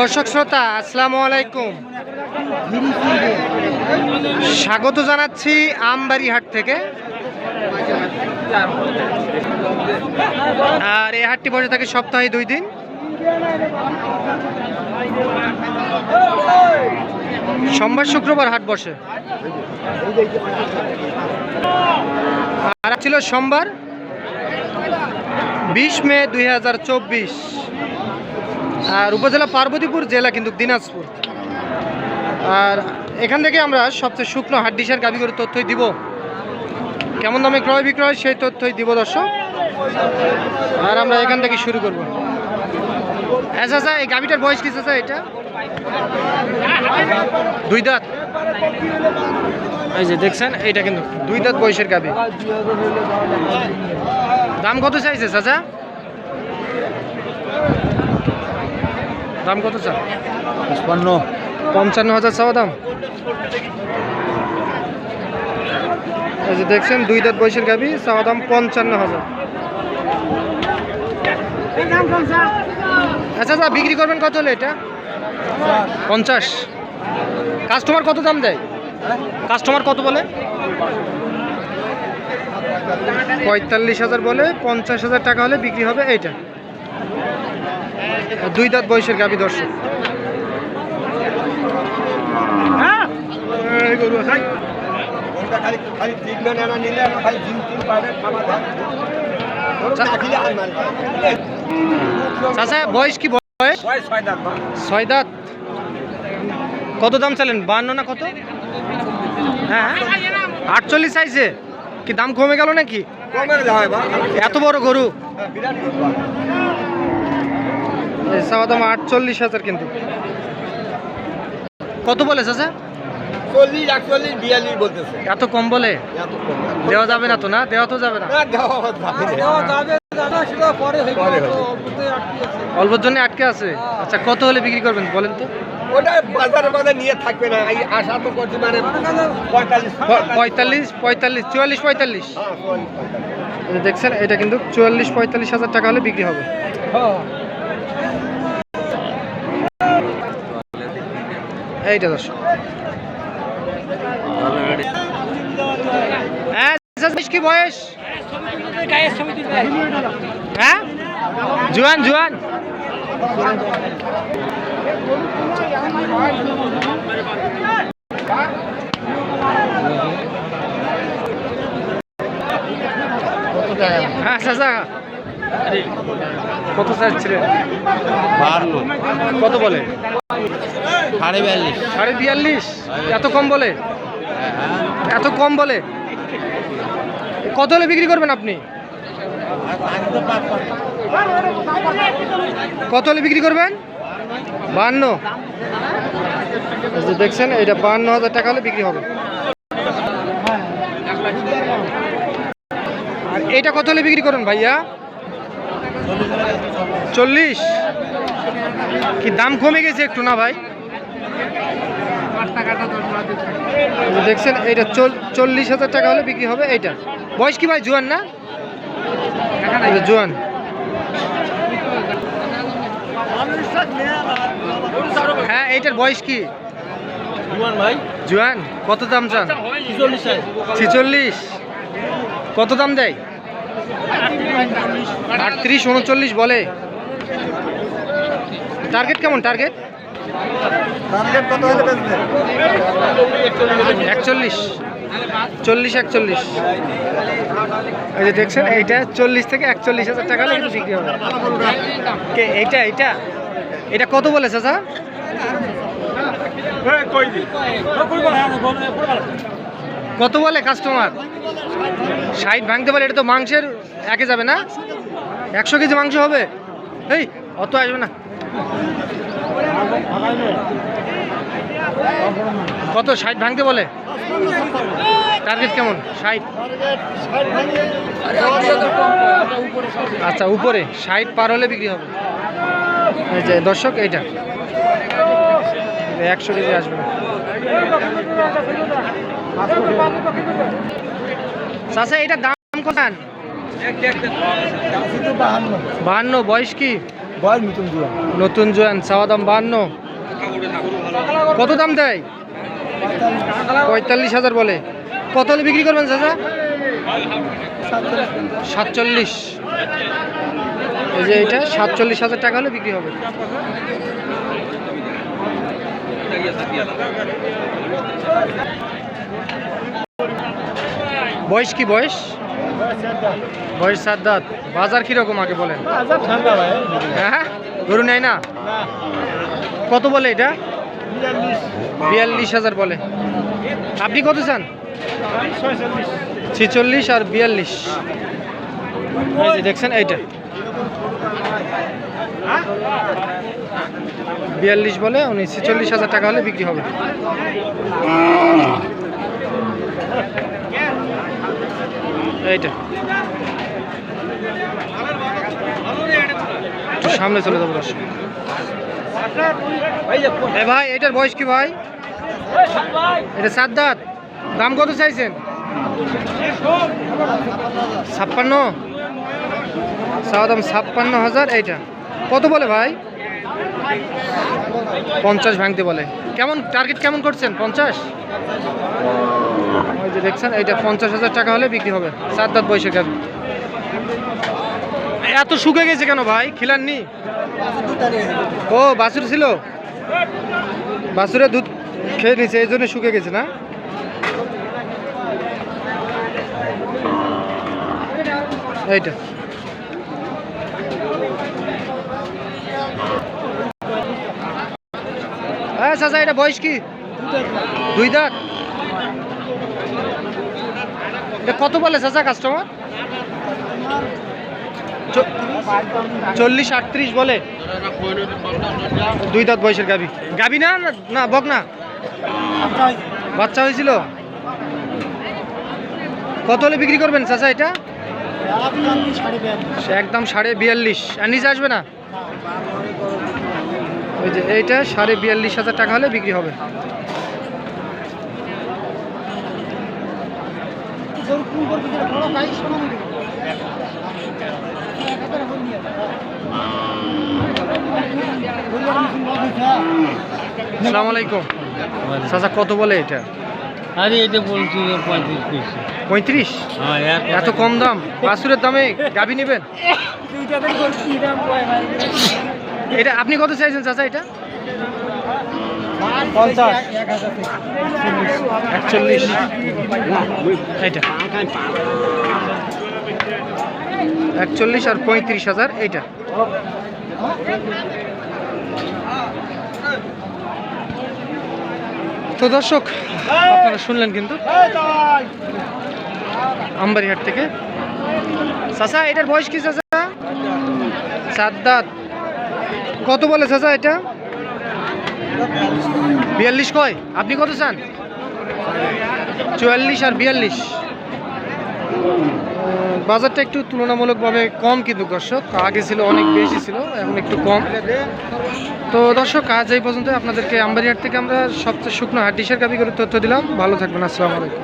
দর্শক শ্রোতা, আসসালামু আলাইকুম। স্বাগত জানাচ্ছি আমবাড়ি হাট থেকে। আর এই হাটটি বসে থাকে সপ্তাহে দুই দিন। সোমবার শুক্রবার হাট বসে। আর ছিল সোমবার, বিশ মে দুই হাজার চব্বিশ। আর উপজেলা পার্বতীপুর, জেলা কিন্তু দিনাজপুর। আর এখান থেকে আমরা সবচেয়ে শুকনো হাড্ডিসার গাভি করে তথ্যই দিব। কেমন দামে ক্রয় বিক্রয় সেই তথ্যই দিব দর্শক। আর আমরা এখান থেকে শুরু করব। আচ্ছা আচ্ছা এই গাভিটার বয়স কি চাচা এটা? দুই দাঁত। এই যে দেখছেন, এইটা কিন্তু দুই দাঁত বয়সের গাভি দাম কত চাইছে চাচা? দাম কত চা পঁচপান্ন। পঞ্চান্ন হাজার চাওয়া দাম? এই যে দেখছেন দুই দাঁত বয়সের গাবি চাওয়া দাম পঞ্চান্ন হাজার। আচ্ছা আচ্ছা বিক্রি করবেন কত হলে এটা? পঞ্চাশ। কাস্টমার কত দাম দেয়? কাস্টমার কত বলে? পঁয়তাল্লিশ হাজার বলে পঞ্চাশ হাজার টাকা হলে বিক্রি হবে এইটা। দুই দাঁত বয়সের গাবি দর্শক। চাচা বয়স কি বয়স? ছয় দাঁত কত দাম চালেন? বান্ন না কত? হ্যাঁ আটচল্লিশ চাইছে। কি দাম কমে গেল নাকি? এত বড় গরু হ্যাঁ, বিরাট গরু বা। এই চাওয়া দাম আটচল্লিশ হাজার কিন্তু। কত বলে চাচা? চল্লিশ একচল্লিশ বিয়াল্লিশ বলতেছে। এত কম বলে? দেওয়া যাবে না তো না? দেওয়া তো যাবে না। অল্পর জন্য আটকে আছে? আচ্ছা কত হলে বিক্রি করবেন বলেন তো? ওটা বাজারে বাজারে নিয়ে থাকবে না। এই আশা তো করছি মানে পঁয়তাল্লিশ পঁয়তাল্লিশ। পঁয়তাল্লিশ চুয়াল্লিশ পঁয়তাল্লিশ? হ্যাঁ, দেখছেন এটা কিন্তু চুয়াল্লিশ পঁয়তাল্লিশ হাজার টাকা হলে বিক্রি হবে। এইটা দশ হ্যাঁ কি বয়স? হ্যাঁ? জুয়ান জুয়ান। হ্যাঁ চাচা। কত চাচ্ছিলেন? কত বলে? সাড়ে বিয়াল্লিশ। সাড়ে বিয়াল্লিশ? এত কম বলে? এত কম বলে? কত হলে বিক্রি করবেন আপনি? কত হলে বিক্রি করবেন? বাহান্ন এই দেখছেন, এটা বান্ন হাজার টাকা হলে বিক্রি হবে। আর এটা কত হলে বিক্রি করবেন ভাইয়া? চল্লিশ। কি দাম কমে গেছে একটু না ভাই? দেখছেন এইটা চল- চল্লিশ হাজার টাকা হলে বিক্রি হবে এইটা। বয়স কি ভাই জুয়ান না? জুয়ান। হ্যাঁ এইটার বয়স কি? জুয়ান কত দাম চান? ছিচল্লিশ। কত দাম দেয়? আটত্রিশ উনচল্লিশ বলে। টার্গেট কেমন টার্গেট? টার্গেট কত হলে বেচবে? একচল্লিশ। চল্লিশ একচল্লিশ। এই যে দেখছেন এইটা চল্লিশ থেকে একচল্লিশ হাজার টাকা হলে বিক্রি হবে। কে এইটা এইটা? এটা কত বলে চাচা? কত বলে কাস্টমার ষাট ভাঙতে পারে এটা তো মাংসের একে যাবে না? একশো কেজি মাংস হবে? এই অত আসবে না। কত ষাট ভাঙতে বলে টার্গেট কেমন ষাট আচ্ছা উপরে ষাট পার হলে বিক্রি হবে দর্শক এইটা একশো কেজি আসবে চাচা এটা দাম কত বাহান্ন বয়স কি বয়স মিটুন জুয়া নতুন জোয়ান, চাওয়া দাম বান্ন কত দাম দেয়? পঁয়তাল্লিশ হাজার বলে। কত হলে বিক্রি করবেন, চাচা? সাতচল্লিশ। এই যে এটা, সাতচল্লিশ হাজার টাকা হলে বিক্রি হবে। বয়স কি বয়স? বয়স সাত দাঁত বাজার কীরকম আগে বলেন? হ্যাঁ? গরু নেয় না? কত বলে এটা? বিয়াল্লিশ। হাজার বলে। আপনি কত চান? ছিচল্লিশ আর বিয়াল্লিশ। দেখছেন এইটা। বিয়াল্লিশ বলে উনি ছিচল্লিশ হাজার টাকা হলে বিক্রি হবে। এইটা। সামনে চলে যাব দর্শক। ভাই, এটার বয়স কি ভাই? এটা সাত দাঁত দাম কত চাইছেন? ছাপ্পান্ন। চাওয়া দাম ছাপ্পান্ন হাজার, এইটা। কত বলে ভাই? পঞ্চাশ ভাঙতে বলে। কেমন টার্গেট কেমন করছেন? পঞ্চাশ? ওই যে দেখছেন, এইটা পঞ্চাশ হাজার টাকা হলে বিক্রি হবে। সাত দাঁত বয়সে এত শুকে গেছে কেন ভাই? খিলাননি? ও, বাছুর ছিল? বাছুরে দুধ খেয়ে নিছে, এই জন্য শুকে গেছে না? এইটা। হ্যাঁ চাচা, এটা বয়স কি? দুই দাঁত। এটা কত বলে চাচা কাস্টমার চল্লিশ আটত্রিশ বলে? দুই দাঁত বয়সের গাবি গাবি না, না- বক না? বাচ্চা হয়েছিল? কত হলে বিক্রি করবেন চাচা এটা? একদম সাড়ে বিয়াল্লিশ। আর নিচে আসবে না? ওই যে এইটা সাড়ে বিয়াল্লিশ হাজার টাকা হলে বিক্রি হবে। আসসালামু আলাইকুম। চাচা কত বলে এটা? আরে এটা বলছি পঁয়ত্রিশ পঁয়ত্রিশ? হ্যাঁ এত কম দাম? বাসুরের দামে গাবি নেবেন? এটা আপনি কত চাইছেন চাচা এটা? একচল্লিশ। আর পঁয়ত্রিশ হাজার, এইটা। তো দর্শক, আপনারা শুনলেন কিন্তু। আমবাড়িহাট থেকে। চাচা, এটার বয়স কি চাচা? সাত দাঁত কত বলে চাচা এটা? বিয়াল্লিশ কয়? আপনি কত চান? চুয়াল্লিশ আর বিয়াল্লিশ। বাজারটা একটু তুলনামূলকভাবে কম কিন্তু দর্শক, আগে ছিল অনেক বেশি ছিল, এখন একটু কম। তো দর্শক, আজ এই পর্যন্ত আপনাদেরকে আমবাড়িহাট থেকে আমরা সবচেয়ে শুকনো হাট ডিশের কাপি করে তথ্য দিলাম। ভালো থাকবেন, আসসালামু আলাইকুম।